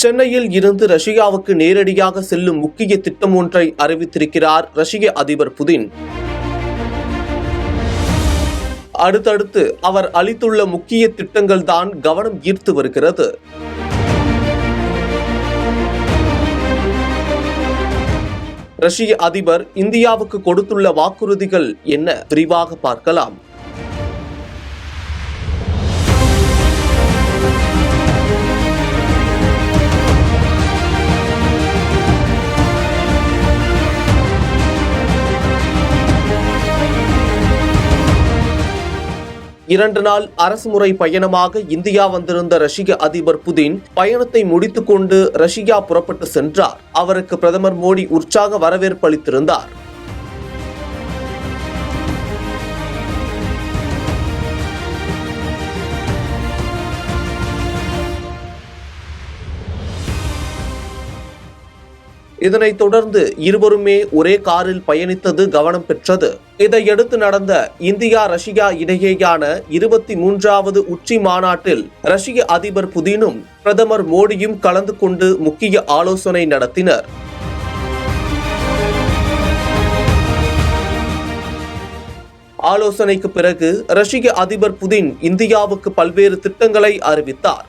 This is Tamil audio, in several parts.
சென்னையில் இருந்து ரஷ்யாவுக்கு நேரடியாக செல்லும் முக்கிய திட்டம் ஒன்றை அறிவித்திருக்கிறார் ரஷ்ய அதிபர் புதின். அடுத்தடுத்து அவர் அளித்துள்ள முக்கிய திட்டங்கள் தான் கவனம் ஈர்த்து வருகிறது. ரஷ்ய அதிபர் இந்தியாவுக்கு கொடுத்துள்ள வாக்குறுதிகள் என்ன? விரிவாக பார்க்கலாம். இரண்டு நாள் அரசுமுறை பயணமாக இந்தியா வந்திருந்த ரஷ்ய அதிபர் புதின் பயணத்தை முடித்துக்கொண்டு ரஷ்யா புறப்பட்டு சென்றார். அவருக்கு பிரதமர் மோடி உற்சாக வரவேற்பு இதனைத் தொடர்ந்து இருவருமே ஒரே காரில் பயணித்தது கவனம் பெற்றது. இதையடுத்து நடந்த இந்தியா ரஷ்யா இடையேயான இருபத்தி மூன்றாவது உச்சி மாநாட்டில் ரஷ்ய அதிபர் புதினும் பிரதமர் மோடியும் கலந்து கொண்டு முக்கிய ஆலோசனை நடத்தினர். ஆலோசனைக்கு பிறகு ரஷ்ய அதிபர் புதின் இந்தியாவுக்கு பல்வேறு திட்டங்களை அறிவித்தார்.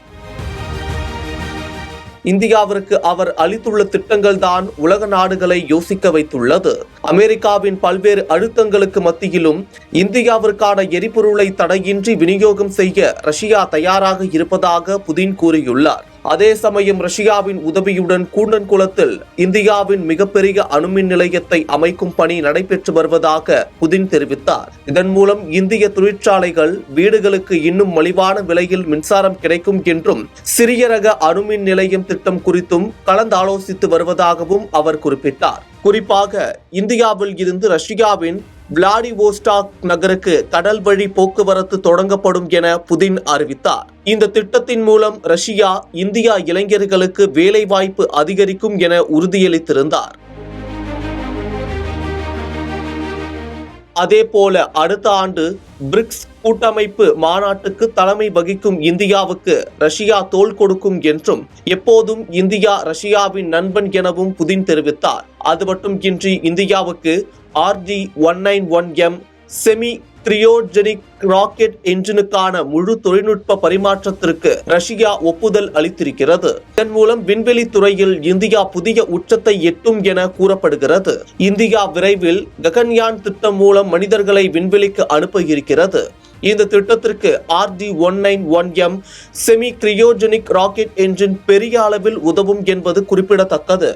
இந்தியாவிற்கு அவர் அளித்துள்ள திட்டங்கள் தான் உலக நாடுகளை யோசிக்க வைத்துள்ளது. அமெரிக்காவின் பல்வேறு அழுத்தங்களுக்கு மத்தியிலும் இந்தியாவிற்கான எரிபொருளை தடையின்றி விநியோகம் செய்ய ரஷ்யா தயாராக இருப்பதாக புதின் கூறியுள்ளார். அதே சமயம் ரஷ்யாவின் உதவியுடன் கூண்டன் குளத்தில் இந்தியாவின் மிகப்பெரிய அணுமின் நிலையத்தை அமைக்கும் பணி நடைபெற்று வருவதாக புதின் தெரிவித்தார். இதன் மூலம் இந்திய தொழிற்சாலைகள் வீடுகளுக்கு இன்னும் மலிவான விலையில் மின்சாரம் கிடைக்கும் என்றும் சிறிய ரக அணுமின் நிலையம் திட்டம் குறித்தும் கலந்தாலோசித்து வருவதாகவும் அவர் குறிப்பிட்டார். குறிப்பாக இந்தியாவில் இருந்து ரஷ்யாவின் விளாடிவோஸ்டாக் நகருக்கு கடல் வழி போக்குவரத்து தொடங்கப்படும் என புதின் அறிவித்தார். இந்த திட்டத்தின் மூலம் ரஷ்யா இந்தியா இளைஞர்களுக்கு வேலைவாய்ப்பு அதிகரிக்கும் என உறுதியளித்திருந்தார். அதேபோல அடுத்த ஆண்டு பிரிக்ஸ் கூட்டமைப்பு மாநாட்டுக்கு தலைமை வகிக்கும் இந்தியாவுக்கு ரஷ்யா தோள் கொடுக்கும் என்றும் எப்போதும் இந்தியா ரஷ்யாவின் நண்பன் எனவும் புதின் தெரிவித்தார். அது மட்டுமின்றி இந்தியாவுக்கு RG one nine one M semi cryogenic rocket என்ஜினுக்கான முழு தொழில்நுட்ப பரிமாற்றத்திற்கு ரஷ்யா ஒப்புதல் அளித்திருக்கிறது. இதன் மூலம் விண்வெளி துறையில் இந்தியா புதிய உச்சத்தை எட்டும் என கூறப்படுகிறது. இந்தியா விரைவில் ககன்யான் திட்டம் மூலம் மனிதர்களை விண்வெளிக்கு அனுப்ப இருக்கிறது இந்த திட்டத்திற்கு RD one nine one M semi cryogenic rocket engine பெரிய அளவில் உதவும் என்பது குறிப்பிடத்தக்கது.